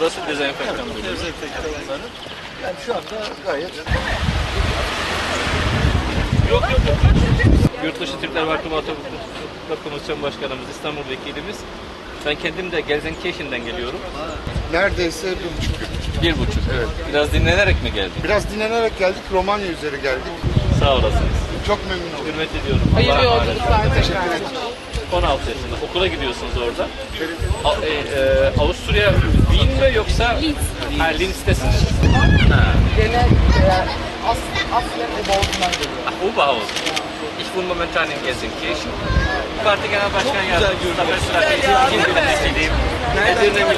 Burası dezenfektan bölümü. Dezenfektanları. Yani şu anda gayet Yok yok yok. Yurt dışı Türkler Vakfı Vakfı Komisyon Başkanımız, İstanbul Vekilimiz. Ben kendim de Gelsenkirchen'den geliyorum. neredeyse bir buçuk gün. Bir buçuk. Evet. Biraz dinlenerek mi geldik? Biraz dinlenerek geldik. Romanya üzeri geldik. Sağ olasınız. Çok memnun oldum. Hürmet ediyorum. Hayırlı yolculuklar olun. Tekrar. 16 yaşında. Okula gidiyorsunuz orada. A- e, e, Avusturya Wien mi yoksa? Linz. Ha, Linz'tesiniz. Ha. Gene As Asya Obal'dan geliyor. Ach, Oberhausen. Ich wohne momentan in Gelsenkirchen. Parti Genel Başkan Yardımcısı Kim. Edirne.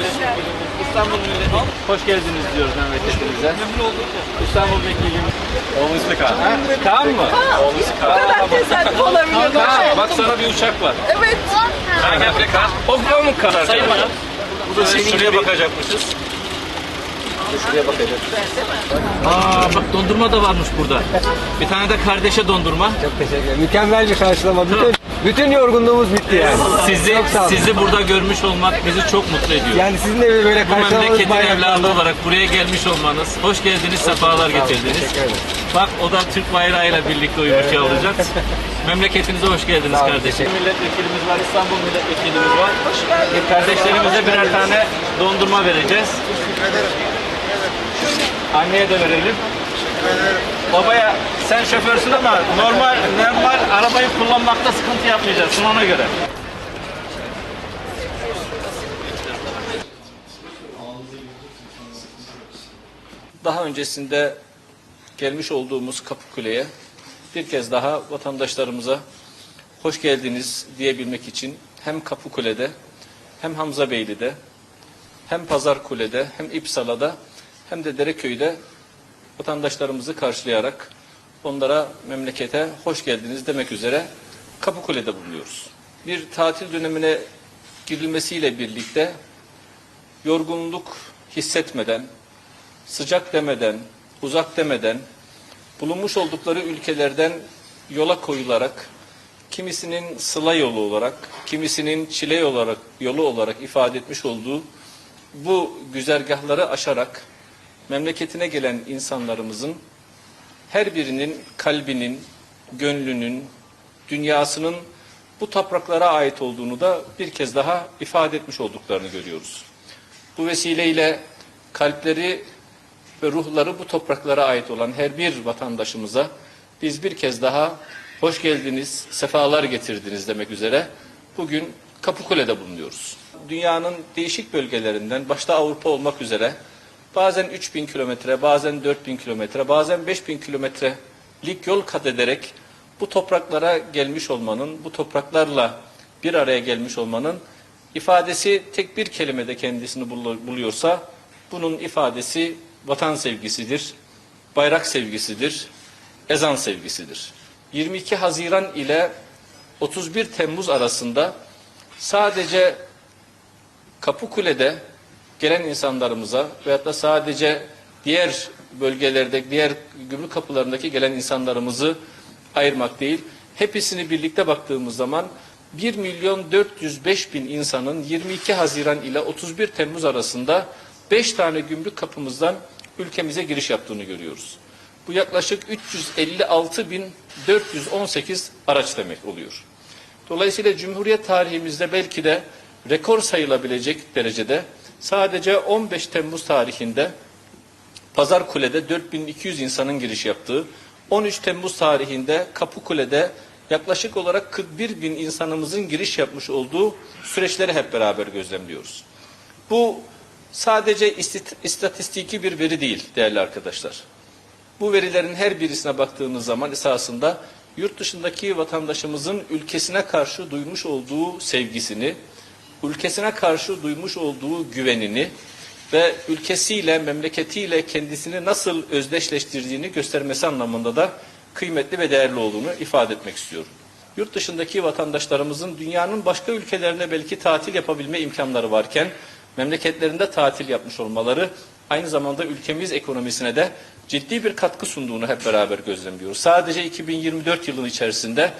İstanbul Milletvekiliyim. Hoş geldiniz diyoruz memleketimize. Memnun olduk. İstanbul Vekiliyim. Oğlunuz Kaan. Kaan mı? Oğlunuz Kaan. Tesadüf olabilir. Kaan, bak sana bir uçak var. Evet. Hangi Afrika? O o mu kadar? Sayın bana. Bu da şuraya bakacakmışız. Şuraya bakacağız. Aa bak dondurma da varmış burada. Bir tane de kardeşe dondurma. Çok teşekkür ederim. Mükemmel bir karşılama. Bütün, bütün yorgunluğumuz bitti yani. Sizi Çok sağ olun. sizi burada görmüş olmak bizi çok mutlu ediyor. Yani sizin de böyle Bu karşılamanız memleketin bayağı evladı olarak buraya gelmiş olmanız, hoş geldiniz, sefalar getirdiniz. Teşekkür ederim. Bak o da Türk bayrağıyla birlikte uyumuş yavrucak. Memleketinize hoş geldiniz olun, kardeşim. teşekkür Milletvekilimiz var, İstanbul milletvekilimiz var. Kardeşlerimize birer tane dondurma vereceğiz. Anneye de verelim. Babaya sen şoförsün ama normal normal arabayı kullanmakta sıkıntı yapmayacaksın ona göre. Daha öncesinde gelmiş olduğumuz Kapıkule'ye bir kez daha vatandaşlarımıza hoş geldiniz diyebilmek için hem Kapıkule'de hem Hamza Beyli'de hem Pazarkule'de hem İpsala'da hem de Dereköy'de vatandaşlarımızı karşılayarak onlara memlekete hoş geldiniz demek üzere Kapıkule'de bulunuyoruz. Bir tatil dönemine girilmesiyle birlikte yorgunluk hissetmeden, sıcak demeden, uzak demeden, bulunmuş oldukları ülkelerden yola koyularak, kimisinin sıla yolu olarak, kimisinin çile olarak, yolu olarak ifade etmiş olduğu bu güzergahları aşarak memleketine gelen insanlarımızın her birinin kalbinin, gönlünün, dünyasının bu topraklara ait olduğunu da bir kez daha ifade etmiş olduklarını görüyoruz. Bu vesileyle kalpleri ve ruhları bu topraklara ait olan her bir vatandaşımıza biz bir kez daha hoş geldiniz, sefalar getirdiniz demek üzere bugün Kapıkule'de bulunuyoruz. Dünyanın değişik bölgelerinden başta Avrupa olmak üzere bazen 3000 kilometre, bazen 4000 kilometre, bazen 5000 kilometrelik yol kat ederek bu topraklara gelmiş olmanın, bu topraklarla bir araya gelmiş olmanın ifadesi tek bir kelimede kendisini bulu- buluyorsa bunun ifadesi vatan sevgisidir, bayrak sevgisidir, ezan sevgisidir. 22 Haziran ile 31 Temmuz arasında sadece Kapıkule'de gelen insanlarımıza veyahut da sadece diğer bölgelerde, diğer gümrük kapılarındaki gelen insanlarımızı ayırmak değil, hepsini birlikte baktığımız zaman 1 milyon 405 bin insanın 22 Haziran ile 31 Temmuz arasında 5 tane gümrük kapımızdan ülkemize giriş yaptığını görüyoruz. Bu yaklaşık 356 bin 418 araç demek oluyor. Dolayısıyla Cumhuriyet tarihimizde belki de rekor sayılabilecek derecede sadece 15 Temmuz tarihinde Pazar Kule'de 4200 insanın giriş yaptığı, 13 Temmuz tarihinde Kapıkule'de yaklaşık olarak 41 bin insanımızın giriş yapmış olduğu süreçleri hep beraber gözlemliyoruz. Bu sadece istit- istatistiki bir veri değil değerli arkadaşlar. Bu verilerin her birisine baktığımız zaman esasında yurt dışındaki vatandaşımızın ülkesine karşı duymuş olduğu sevgisini, ülkesine karşı duymuş olduğu güvenini ve ülkesiyle, memleketiyle kendisini nasıl özdeşleştirdiğini göstermesi anlamında da kıymetli ve değerli olduğunu ifade etmek istiyorum. Yurt dışındaki vatandaşlarımızın dünyanın başka ülkelerine belki tatil yapabilme imkanları varken memleketlerinde tatil yapmış olmaları aynı zamanda ülkemiz ekonomisine de ciddi bir katkı sunduğunu hep beraber gözlemliyoruz. Sadece 2024 yılının içerisinde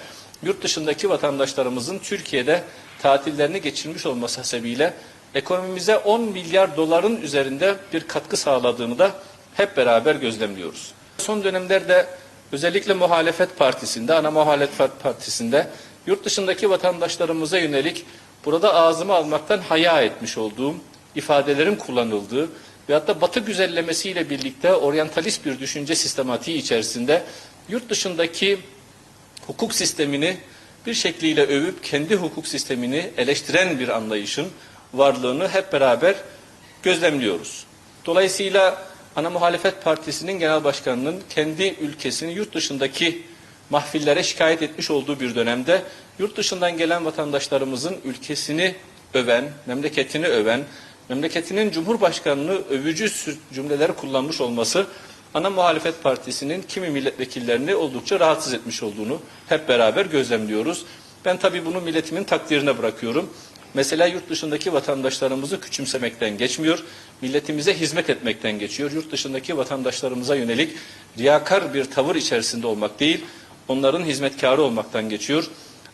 yurt dışındaki vatandaşlarımızın Türkiye'de tatillerini geçirmiş olması hasebiyle ekonomimize 10 milyar doların üzerinde bir katkı sağladığını da hep beraber gözlemliyoruz. Son dönemlerde özellikle muhalefet partisinde, ana muhalefet partisinde yurt dışındaki vatandaşlarımıza yönelik burada ağzıma almaktan haya etmiş olduğum ifadelerin kullanıldığı ve hatta batı güzellemesiyle birlikte oryantalist bir düşünce sistematiği içerisinde yurt dışındaki hukuk sistemini bir şekliyle övüp kendi hukuk sistemini eleştiren bir anlayışın varlığını hep beraber gözlemliyoruz. Dolayısıyla ana muhalefet partisinin genel başkanının kendi ülkesini yurt dışındaki mahfillere şikayet etmiş olduğu bir dönemde yurt dışından gelen vatandaşlarımızın ülkesini öven, memleketini öven, memleketinin cumhurbaşkanını övücü cümleleri kullanmış olması ana muhalefet partisinin kimi milletvekillerini oldukça rahatsız etmiş olduğunu hep beraber gözlemliyoruz. Ben tabii bunu milletimin takdirine bırakıyorum. Mesela yurt dışındaki vatandaşlarımızı küçümsemekten geçmiyor, milletimize hizmet etmekten geçiyor. Yurt dışındaki vatandaşlarımıza yönelik riyakar bir tavır içerisinde olmak değil, onların hizmetkarı olmaktan geçiyor.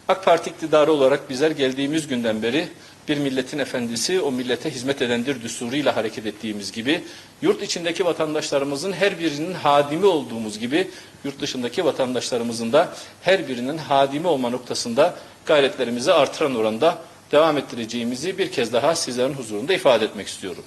AK Parti iktidarı olarak bizler geldiğimiz günden beri bir milletin efendisi, o millete hizmet edendir düsturuyla hareket ettiğimiz gibi, yurt içindeki vatandaşlarımızın her birinin hadimi olduğumuz gibi, yurt dışındaki vatandaşlarımızın da her birinin hadimi olma noktasında gayretlerimizi artıran oranda devam ettireceğimizi bir kez daha sizlerin huzurunda ifade etmek istiyorum.